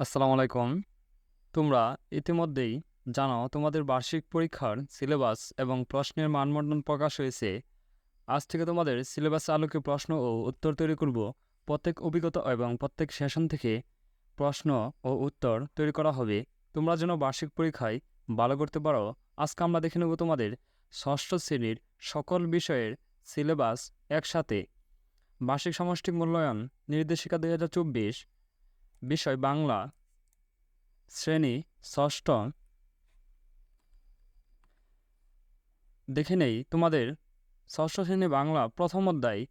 আসসালামু আলাইকুম। তোমরা ইতিমধ্যেই জানো তোমাদের বার্ষিক পরীক্ষার সিলেবাস এবং প্রশ্নের মানমণ্ডন প্রকাশ হয়েছে। আজ থেকে তোমাদের সিলেবাস আলোকে প্রশ্ন ও উত্তর তৈরি করব। প্রত্যেক অভিজ্ঞতা এবং প্রত্যেক সেশন থেকে প্রশ্ন ও উত্তর তৈরি করা হবে। তোমরা যেন বার্ষিক পরীক্ষায় ভালো করতে পারো। আজকে আমরা দেখে নেব তোমাদের ষষ্ঠ শ্রেণির সকল বিষয়ের সিলেবাস একসাথে। বার্ষিক সমষ্টিক মূল্যায়ন নির্দেশিকা দুই হাজার চব্বিশ বিষয় বাংলা, শ্রেণি, ষষ্ঠ। দেখে নেই, তোমাদের ষষ্ঠ শ্রেণি বাংলা প্রথম অধ্যায়।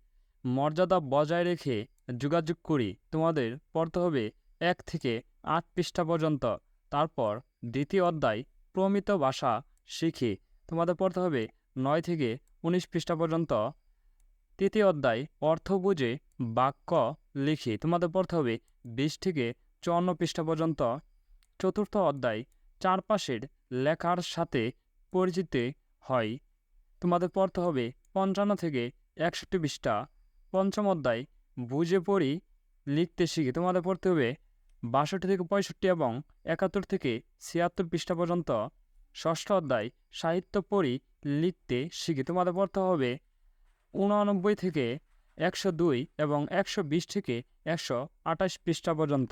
মর্যাদা বজায় রেখে যোগাযোগ করি, তোমাদের পড়তে হবে এক থেকে আট পৃষ্ঠা পর্যন্ত। তারপর দ্বিতীয় অধ্যায়, প্রমিত ভাষা শিখি, তোমাদের পড়তে হবে নয় থেকে উনিশ পৃষ্ঠা পর্যন্ত। তৃতীয় অধ্যায় অর্থ বুঝে বাক্য লিখি। তোমাদের পড়তে হবে বিশ থেকে চুয়ান্ন পৃষ্ঠা পর্যন্ত। চতুর্থ অধ্যায়, চারপাশের লেখার সাথে পরিচিত হয়। তোমাদের পড়তে হবে পঞ্চান্ন থেকে একষট্টি পৃষ্ঠা। পঞ্চম অধ্যায়, বুঝে পড়ি, লিখতে শিখি। তোমাদের পড়তে হবে বাষট্টি থেকে পঁয়ষট্টি এবং একাত্তর থেকে ছিয়াত্তর পৃষ্ঠা পর্যন্ত। ষষ্ঠ অধ্যায়, সাহিত্য পড়ি, লিখতে শিখি। তোমাদের পড়তে হবে উননব্বই থেকে একশো দুই এবং একশো বিশ থেকে একশো আঠাশ পৃষ্ঠা পর্যন্ত।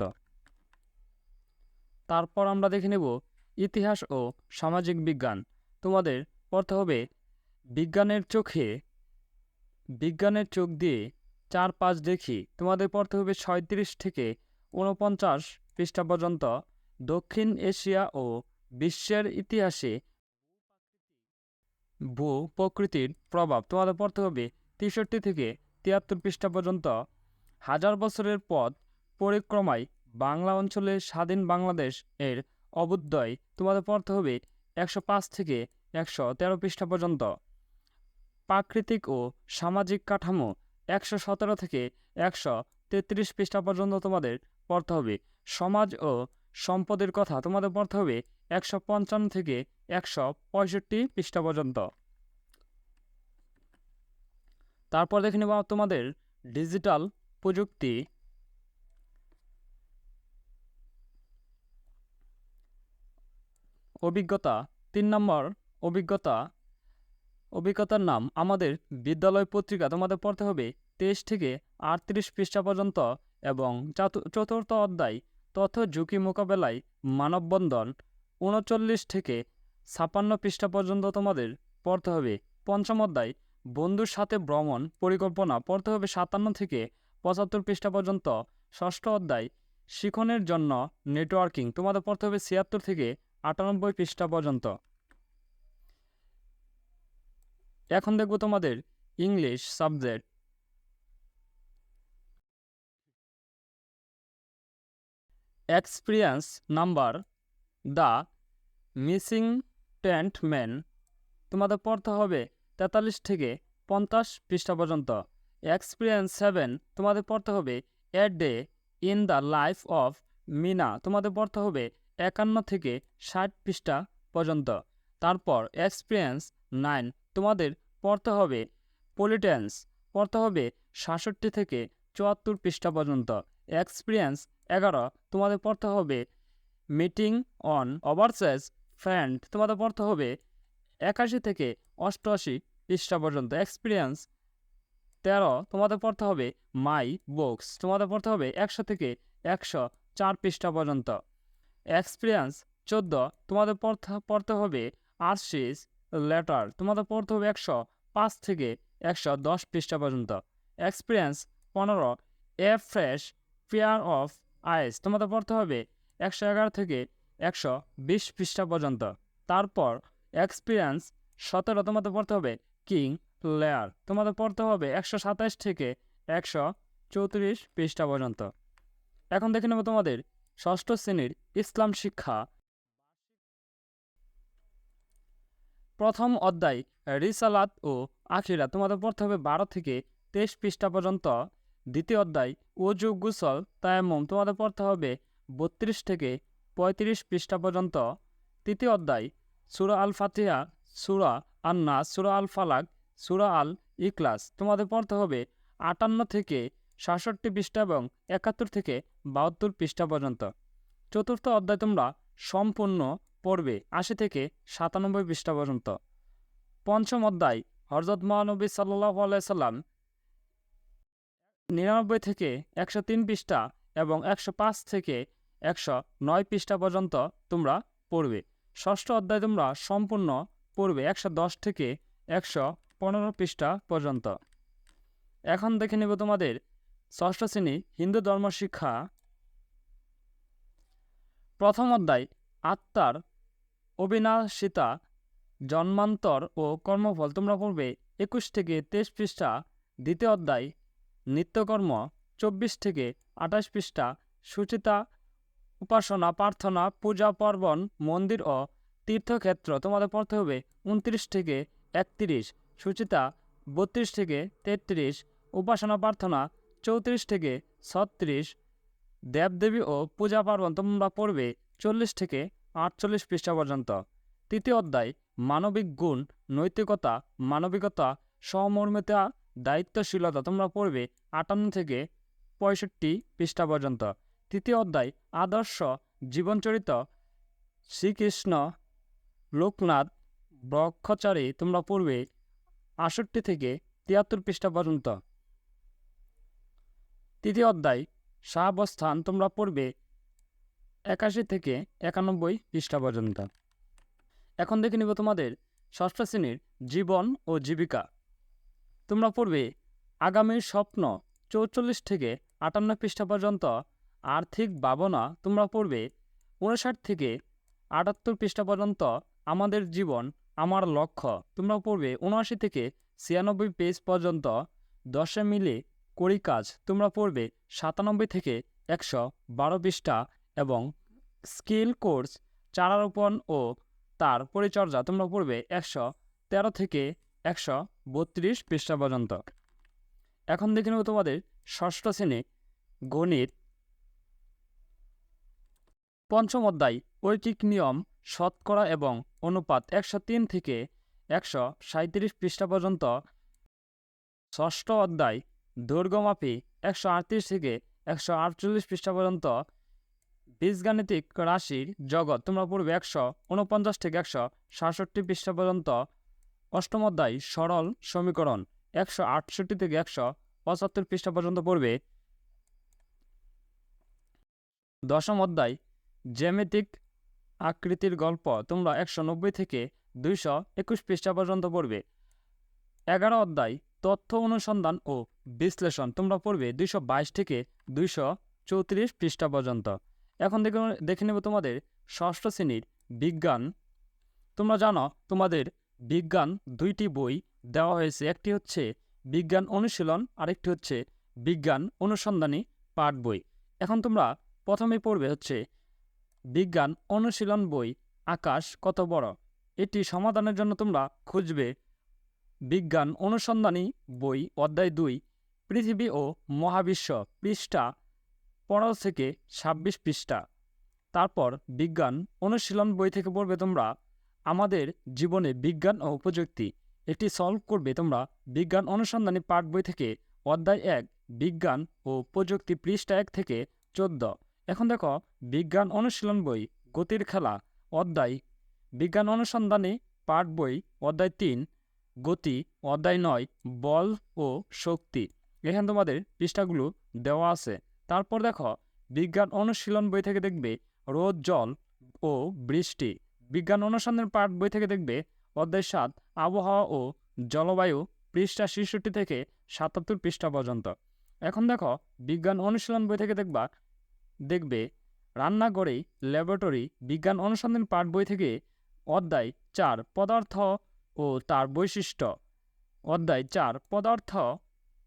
তারপর আমরা দেখে নেব ইতিহাস ও সামাজিক বিজ্ঞান। তোমাদের পড়তে হবে বিজ্ঞানের চোখে, বিজ্ঞানের চোখ দিয়ে চার পাঁচ দেখি। তোমাদের পড়তে হবে ছয়ত্রিশ থেকে ঊনপঞ্চাশ পৃষ্ঠা পর্যন্ত। দক্ষিণ এশিয়া ও বিশ্বের ইতিহাসে ভূ, প্রকৃতির প্রভাব তোমাদের পড়তে হবে তেষট্টি থেকে তিয়াত্তর পৃষ্ঠা পর্যন্ত। হাজার বছরের পথ পরিক্রমায় বাংলা অঞ্চলে স্বাধীন বাংলাদেশ এর অবুদ্ধয় তোমাদের পড়তে হবে একশো পাঁচ থেকে একশো তেরো পৃষ্ঠা পর্যন্ত। প্রাকৃতিক ও সামাজিক কাঠামো একশো সতেরো থেকে একশো তেত্রিশ পৃষ্ঠা পর্যন্ত তোমাদের পড়তে হবে। সমাজ ও সম্পদের কথা তোমাদের পড়তে হবে একশো পঞ্চান্ন থেকে একশো পঁয়ষট্টি পৃষ্ঠা পর্যন্ত। তারপর দেখে নেব তোমাদের ডিজিটাল প্রযুক্তি। অভিজ্ঞতা, তিন নম্বর, অভিজ্ঞতা। অভিজ্ঞতার নাম, আমাদের বিদ্যালয় পত্রিকা তোমাদের পড়তে হবে তেইশ থেকে আটত্রিশ পৃষ্ঠা পর্যন্ত এবং চাতু- চতুর্থ অধ্যায় তথ্য ঝুঁকি মোকাবেলায় মানববন্ধন উনচল্লিশ থেকে ছাপান্ন পৃষ্ঠা পর্যন্ত তোমাদের পড়তে হবে। পঞ্চম অধ্যায়, বন্ধুর সাথে ভ্রমণ পরিকল্পনা পড়তে হবে সাতান্ন থেকে পঁচাত্তর পৃষ্ঠা পর্যন্ত। ষষ্ঠ অধ্যায়, শিখনের জন্য নেটওয়ার্কিং তোমাদের পড়তে হবে ছিয়াত্তর থেকে আটানব্বই পৃষ্ঠা পর্যন্ত। এখন দেখব তোমাদের English subject. Experience number the missing tent man. তোমাদের পড়তে হবে তেতাল্লিশ থেকে পঞ্চাশ পৃষ্ঠা পর্যন্ত। এক্সপিরিয়েন্স সেভেন তোমাদের পড়তে হবে a day in the life of Meena. তোমাদের পড়তে হবে একান্ন থেকে ষাট পৃষ্ঠা পর্যন্ত। তারপর এক্সপিরিয়েন্স নাইন তোমাদের পড়তে হবে পলিটেন্স। পড়তে হবে সাতষট্টি থেকে চুয়াত্তর পৃষ্ঠা পর্যন্ত। এক্সপিরিয়েন্স এগারো, তোমাদের পড়তে হবে। মিটিং অন ওভারসেস ফ্রেন্ড তোমাদের পড়তে হবে। একাশি থেকে অষ্টআশি পৃষ্ঠা পর্যন্ত। এক্সপিরিয়েন্স তেরো, তোমাদের পড়তে হবে। মাই বুকস তোমাদের পড়তে হবে একশো থেকে একশো চার পৃষ্ঠা পর্যন্ত। এক্সপিরিয়েন্স চোদ্দ, তোমাদের পড়তে পড়তে হবে আরশিস লেটার তোমাদের পড়তে হবে একশো পাঁচ থেকে একশো দশ পৃষ্ঠা পর্যন্ত। এক্সপিরিয়েন্স পনেরো a fresh pair of eyes তোমাদের পড়তে হবে একশো এগারো থেকে একশো বিশ পৃষ্ঠা পর্যন্ত। তারপর এক্সপিরিয়েন্স সতেরো, তোমাদের পড়তে হবে কিং লেয়ার তোমাদের পড়তে হবে একশো সাতাশ থেকে একশো চৌত্রিশ পৃষ্ঠা পর্যন্ত। এখন দেখে নেব তোমাদের ষষ্ঠ শ্রেণির ইসলাম শিক্ষা। প্রথম অধ্যায়, রিসালাত ও আখিরা তোমাদের পড়তে হবে বারো থেকে তেইশ পৃষ্ঠা পর্যন্ত। দ্বিতীয় অধ্যায় ওজু গুসল তায়াম্মম তোমাদের পড়তে হবে বত্রিশ থেকে পঁয়ত্রিশ পৃষ্ঠা পর্যন্ত। তৃতীয় অধ্যায়, সুরা আল ফাতিহা সুরা আন্না সুরা আল ফালাক সুরা আল ইকলাস তোমাদের পড়তে হবে আটান্ন থেকে সাতষট্টি পৃষ্ঠা এবং একাত্তর থেকে বাহাত্তর পৃষ্ঠা পর্যন্ত। চতুর্থ অধ্যায় তোমরা সম্পূর্ণ পড়বে আশি থেকে সাতানব্বই পৃষ্ঠা পর্যন্ত। পঞ্চম অধ্যায় হরজত মহানবী সাল্লাহ আলাইসাল্লাম নিরানব্বই থেকে একশো তিন পৃষ্ঠা এবং একশো পাঁচ থেকে একশো নয় পৃষ্ঠা পর্যন্ত তোমরা পড়বে। ষষ্ঠ অধ্যায় তোমরা সম্পূর্ণ পড়বে একশো দশ থেকে একশো পনেরো পৃষ্ঠা পর্যন্ত। এখন দেখে নেব তোমাদের ষষ্ঠ শ্রেণি হিন্দু ধর্ম শিক্ষা। প্রথম অধ্যায়, আত্মার অবিনাশিতা, জন্মান্তর ও কর্মফল। তোমরা পড়বে একুশ থেকে তেইশ পৃষ্ঠা। দ্বিতীয় অধ্যায় নিত্যকর্ম, চব্বিশ থেকে আঠাশ পৃষ্ঠা, সুচিতা, উপাসনা, প্রার্থনা, পূজা, পার্বণ, মন্দির ও তীর্থক্ষেত্র। তোমাদের পড়তে হবে উনত্রিশ থেকে একত্রিশ, সুচিতা, বত্রিশ থেকে তেত্রিশ, উপাসনা, প্রার্থনা, চৌত্রিশ থেকে ছত্রিশ, দেবদেবী ও পূজা, পার্বণ। তোমরা পড়বে চল্লিশ থেকে আটচল্লিশ পৃষ্ঠা পর্যন্ত। তৃতীয় অধ্যায়, মানবিক গুণ, নৈতিকতা, মানবিকতা সহমর্মিতা দায়িত্বশীলতা তোমরা পড়বে আটান্ন থেকে পঁয়ষট্টি পৃষ্ঠা পর্যন্ত। তৃতীয় অধ্যায়, আদর্শ জীবনচরিত শ্রীকৃষ্ণ লোকনাথ ব্রক্ষচারী তোমরা পড়বে আষট্টি থেকে তিয়াত্তর পৃষ্ঠা পর্যন্ত। তৃতীয় অধ্যায় সাহাবস্থান তোমরা পড়বে একাশি থেকে একানব্বই পৃষ্ঠা পর্যন্ত। এখন দেখে নিব তোমাদের ষষ্ঠ শ্রেণির জীবন ও জীবিকা। তোমরা পড়বে আগামীর স্বপ্ন চৌচল্লিশ থেকে আটান্ন পৃষ্ঠা পর্যন্ত। আর্থিক ভাবনা তোমরা পড়বে উনষাট থেকে আটাত্তর পৃষ্ঠা পর্যন্ত আমাদের জীবন, আমার লক্ষ্য। তোমরা পড়বে উনআশি থেকে ছিয়ানব্বই পেজ পর্যন্ত দশে মিলে করি কাজ। তোমরা পড়বে সাতানব্বই থেকে একশো বারো পৃষ্ঠা এবং স্কিল কোর্স, চারারোপণ ও তার পরিচর্যা। তোমরা পড়বে একশো তেরো থেকে একশো বত্রিশ পৃষ্ঠা পর্যন্ত। এখন দেখে নেব তোমাদের ষষ্ঠ শ্রেণি, গণিত। পঞ্চম অধ্যায়, ঐকিক নিয়ম, শতকরা এবং অনুপাত একশো তিন থেকে একশো সাঁত্রিশ পৃষ্ঠা পর্যন্ত। ষষ্ঠ অধ্যায়, দৈর্ঘ্যমাপী একশো আটত্রিশ থেকে একশো আটচল্লিশ পৃষ্ঠা পর্যন্ত। বীজগাণিতিক রাশির জগৎ, তোমরা পড়বে একশো উনপঞ্চাশ থেকে একশো সাতষট্টি পৃষ্ঠা পর্যন্ত। অষ্টম অধ্যায়, সরল সমীকরণ, একশো আটষট্টি থেকে একশো পঁচাত্তর পৃষ্ঠা পর্যন্ত পড়বে। দশম অধ্যায়, জ্যামিতিক আকৃতির গল্প, তোমরা একশো নব্বই থেকে দুইশো একুশ পৃষ্ঠা পর্যন্ত পড়বে। এগারো অধ্যায়, তথ্য অনুসন্ধান ও বিশ্লেষণ, তোমরা পড়বে দুইশো বাইশ থেকে দুইশো চৌত্রিশ পৃষ্ঠা পর্যন্ত এখন দেখে দেখে নেব তোমাদের ষষ্ঠ শ্রেণির বিজ্ঞান। তোমরা জানো, তোমাদের বিজ্ঞান দুইটি বই দেওয়া হয়েছে। একটি হচ্ছে বিজ্ঞান অনুশীলন, আরেকটি হচ্ছে বিজ্ঞান অনুসন্ধানী পাঠ বই। এখন তোমরা প্রথমে পড়বে হচ্ছে বিজ্ঞান অনুশীলন বই, আকাশ কত বড়? এটি সমাধানের জন্য তোমরা খুঁজবে বিজ্ঞান অনুসন্ধানী বই, অধ্যায় দুই, পৃথিবী ও মহাবিশ্ব পৃষ্ঠা পনেরো থেকে ছাব্বিশ পৃষ্ঠা। তারপর বিজ্ঞান অনুশীলন বই থেকে পড়বে তোমরা আমাদের জীবনে বিজ্ঞান ও প্রযুক্তি এটি সলভ করবে তোমরা বিজ্ঞান অনুসন্ধানী পাঠ বই থেকে অধ্যায় এক, বিজ্ঞান ও প্রযুক্তি পৃষ্ঠা এক থেকে চোদ্দ। এখন দেখো, বিজ্ঞান অনুশীলন বই, গতির খেলা, অধ্যায়, বিজ্ঞান অনুসন্ধানী পাঠ বই, অধ্যায় তিন, গতি, অধ্যায় নয়, বল ও শক্তি। এখানে তোমাদের পৃষ্ঠাগুলো দেওয়া আছে। তারপর দেখো, বিজ্ঞান অনুশীলন বই থেকে দেখবে রোদ, জল ও বৃষ্টি। বিজ্ঞান অনুসন্ধান পাঠ বই থেকে দেখবে অধ্যায় সাত, আবহাওয়া ও জলবায়ু পৃষ্ঠা ছেষট্টি থেকে সাতাত্তর পৃষ্ঠা পর্যন্ত। এখন দেখো, বিজ্ঞান অনুশীলন বই থেকে দেখবা, দেখবে রান্নাঘরে ল্যাবরেটরি বিজ্ঞান অনুসন্ধান পাঠ বই থেকে অধ্যায় চার, পদার্থ ও তার বৈশিষ্ট্য। অধ্যায় চার, পদার্থ,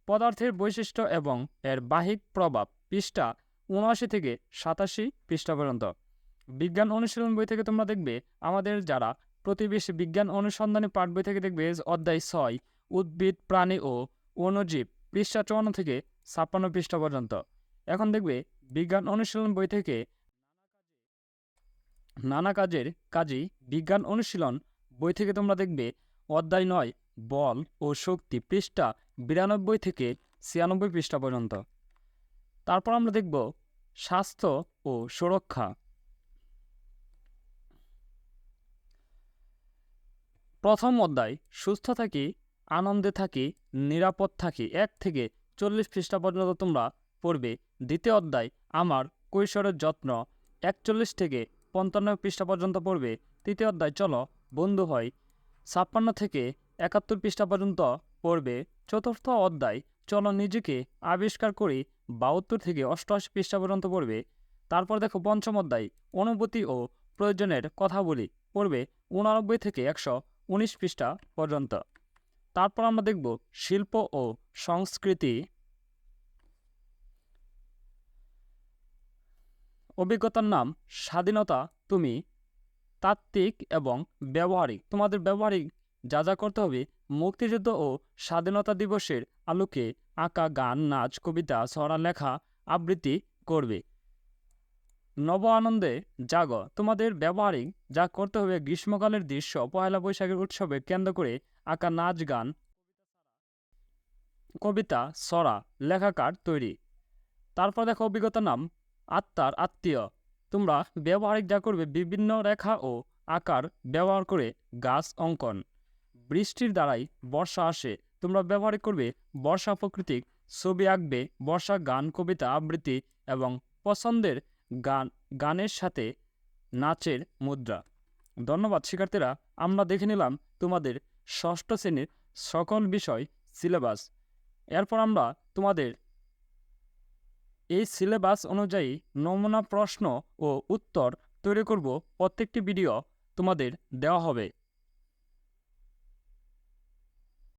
পদার্থের বৈশিষ্ট্য এবং এর বাহিক প্রভাব, পৃষ্ঠা উনআশি থেকে সাতাশি পৃষ্ঠা পর্যন্ত। বিজ্ঞান অনুশীলন বই থেকে তোমরা দেখবে, আমাদের যারা প্রতিবেশী বিজ্ঞান অনুসন্ধানী পাঠ বই থেকে দেখবে অধ্যায় ছয়, উদ্ভিদ, প্রাণী ও অণুজীব পৃষ্ঠা চুয়ান্ন থেকে ছাপ্পান্ন পৃষ্ঠা পর্যন্ত। এখন দেখবে, বিজ্ঞান অনুশীলন বই থেকে নানা কাজের কাজী বিজ্ঞান অনুশীলন বই থেকে তোমরা দেখবে, অধ্যায় নয়, বল ও শক্তি, পৃষ্ঠা বিরানব্বই থেকে ছিয়ানব্বই পৃষ্ঠা পর্যন্ত। তারপর আমরা দেখব, স্বাস্থ্য ও সুরক্ষা। প্রথম অধ্যায়, সুস্থ থাকি, আনন্দে থাকি, নিরাপদ থাকি, এক থেকে চল্লিশ পৃষ্ঠা পর্যন্ত তোমরা পড়বে। দ্বিতীয় অধ্যায়, আমার কৈশোরের যত্ন, একচল্লিশ থেকে পঞ্চান্ন পৃষ্ঠা পর্যন্ত পড়বে। তৃতীয় অধ্যায়, চলো, বন্ধু হয় ছাপ্পান্ন থেকে একাত্তর পৃষ্ঠা পর্যন্ত পড়বে। চতুর্থ অধ্যায়, চলো নিজেকে আবিষ্কার করি, বাহাত্তর থেকে অষ্টআশি পৃষ্ঠা পর্যন্ত পড়বে। তারপর দেখো পঞ্চম অধ্যায়, অনুভূতি ও প্রয়োজনের কথা বলি, পড়বে উনানব্বই থেকে একশো উনিশ পৃষ্ঠা পর্যন্ত। তারপর আমরা দেখব শিল্প ও সংস্কৃতি। অভিজ্ঞতার নাম, স্বাধীনতা, তুমি, তাত্ত্বিক এবং ব্যবহারিক। তোমাদের ব্যবহারিক যা যা করতে হবে, মুক্তিযুদ্ধ ও স্বাধীনতা দিবসের আলোকে আঁকা গান, নাচ, কবিতা, ছড়া, লেখা, আবৃত্তি করবে। নব আনন্দে জাগ, তোমাদের ব্যবহারিক যা করতে হবে গ্রীষ্মকালের দৃশ্য, পয়লা বৈশাখের উৎসবে কেন্দ্র করে আঁকা নাচ গান, কবিতা, সরা, লেখাকার তৈরি। তারপর দেখো অভিজ্ঞতা নাম, আত্মার আত্মীয়। তোমরা ব্যবহারিক যা করবে বিভিন্ন রেখা ও আকার ব্যবহার করে গাছ অঙ্কন। বৃষ্টির দ্বারাই বর্ষা আসে। তোমরা ব্যবহারিক করবে বর্ষা প্রকৃতিক ছবি আঁকবে, বর্ষা গান, কবিতা, আবৃত্তি এবং পছন্দের গান, গানের সাথে নাচের মুদ্রা। ধন্যবাদ, শিক্ষার্থীরা। আমরা দেখে নিলাম তোমাদের ষষ্ঠ শ্রেণির সকল বিষয় সিলেবাস। এরপর আমরা তোমাদের এই সিলেবাস অনুযায়ী নমুনা প্রশ্ন ও উত্তর তৈরি করব। প্রত্যেকটি ভিডিও তোমাদের দেওয়া হবে।